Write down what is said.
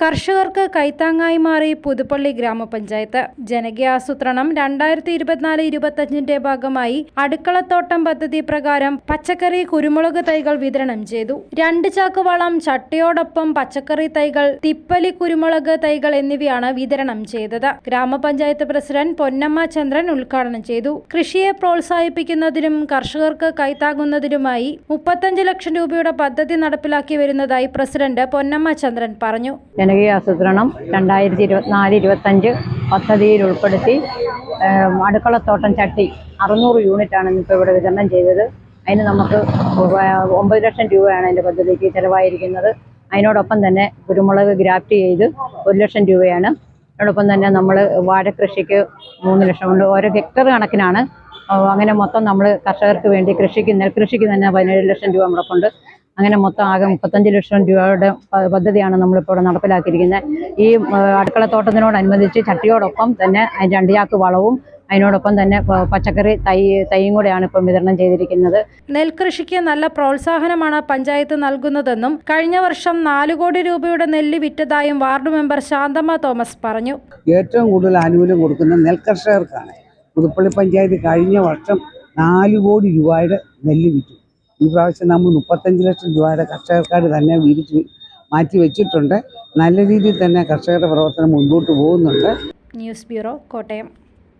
കർഷകർക്ക് കൈത്താങ്ങായി മാറി പുതുപ്പള്ളി ഗ്രാമപഞ്ചായത്ത്. ജനകീയാസൂത്രണം രണ്ടായിരത്തി ഇരുപത്തിനാല് ഇരുപത്തഞ്ചിന്റെ ഭാഗമായി അടുക്കളത്തോട്ടം പദ്ധതി പ്രകാരം പച്ചക്കറി കുരുമുളക് തൈകൾ വിതരണം ചെയ്തു. രണ്ട് ചാക്ക് വളം ചട്ടയോടൊപ്പം പച്ചക്കറി തൈകൾ തിപ്പലി കുരുമുളക് തൈകൾ എന്നിവയാണ് വിതരണം ചെയ്തത്. ഗ്രാമപഞ്ചായത്ത് പ്രസിഡന്റ് പൊന്നമ്മ ചന്ദ്രൻ ഉദ്ഘാടനം ചെയ്തു. കൃഷിയെ പ്രോത്സാഹിപ്പിക്കുന്നതിനും കർഷകർക്ക് കൈത്താങ്ങുന്നതിനുമായി മുപ്പത്തഞ്ച് ലക്ഷം രൂപയുടെ പദ്ധതി നടപ്പിലാക്കി വരുന്നതായി പ്രസിഡന്റ് പൊന്നമ്മ ചന്ദ്രൻ പറഞ്ഞു. ജനകീയ ആസൂത്രണം രണ്ടായിരത്തി ഇരുപത്തിനാല് ഇരുപത്തഞ്ച് പദ്ധതിയിൽ ഉൾപ്പെടുത്തി അടുക്കളത്തോട്ടം ചട്ടി അറുന്നൂറ് യൂണിറ്റാണ് ഇപ്പോൾ ഇവിടെ വിതരണം ചെയ്തത്. അതിന് നമുക്ക് ഒമ്പത് ലക്ഷം രൂപയാണ് അതിന്റെ പദ്ധതിക്ക് ചിലവായിരിക്കുന്നത്. അതിനോടൊപ്പം തന്നെ കുരുമുളക് ഗ്രാഫ്റ്റ് ചെയ്ത് ഒരു ലക്ഷം രൂപയാണ്. അതോടൊപ്പം തന്നെ നമ്മൾ വാഴക്കൃഷിക്ക് മൂന്ന് ലക്ഷം ഉണ്ട്. ഓരോ ഹെക്ടർ കണക്കിനാണ്. അങ്ങനെ മൊത്തം നമ്മൾ കർഷകർക്ക് വേണ്ടി കൃഷിക്ക് നെൽകൃഷിക്ക് തന്നെ പതിനേഴ് ലക്ഷം രൂപ നമ്മളെ കൊണ്ട് അങ്ങനെ മൊത്തം ആകെ മുപ്പത്തഞ്ച് ലക്ഷം രൂപയുടെ പദ്ധതിയാണ് നമ്മളിപ്പോൾ ഇവിടെ നടപ്പിലാക്കിയിരിക്കുന്നത്. ഈ അടുക്കളത്തോട്ടത്തിനോടനുബന്ധിച്ച് ചട്ടിയോടൊപ്പം തന്നെ രണ്ട് ചാക്ക് വളവും അതിനോടൊപ്പം തന്നെ പച്ചക്കറി തൈ തൈയും കൂടെയാണ് ഇപ്പം വിതരണം ചെയ്തിരിക്കുന്നത്. നെൽകൃഷിക്ക് നല്ല പ്രോത്സാഹനമാണ് പഞ്ചായത്ത് നൽകുന്നതെന്നും കഴിഞ്ഞ വർഷം നാല് കോടി രൂപയുടെ നെല്ല് വിറ്റതായും വാർഡ് മെമ്പർ ശാന്തമ്മ തോമസ് പറഞ്ഞു. ഏറ്റവും കൂടുതൽ ആനുകൂല്യം കൊടുക്കുന്ന നെൽകർഷകർക്കാണ് പുതുപ്പള്ളി പഞ്ചായത്ത് കഴിഞ്ഞ വർഷം നാല് കോടി രൂപയുടെ നെല്ല് വിറ്റു. ഈ പ്രാവശ്യം നമ്മൾ മുപ്പത്തഞ്ച് ലക്ഷം രൂപയുടെ കർഷകർക്കാർ തന്നെ വിരിച്ച് മാറ്റി വെച്ചിട്ടുണ്ട്. നല്ല രീതിയിൽ തന്നെ കർഷകരുടെ പ്രവർത്തനം മുൻപോട്ട് പോകുന്നുണ്ട്. News bureau Kottayam.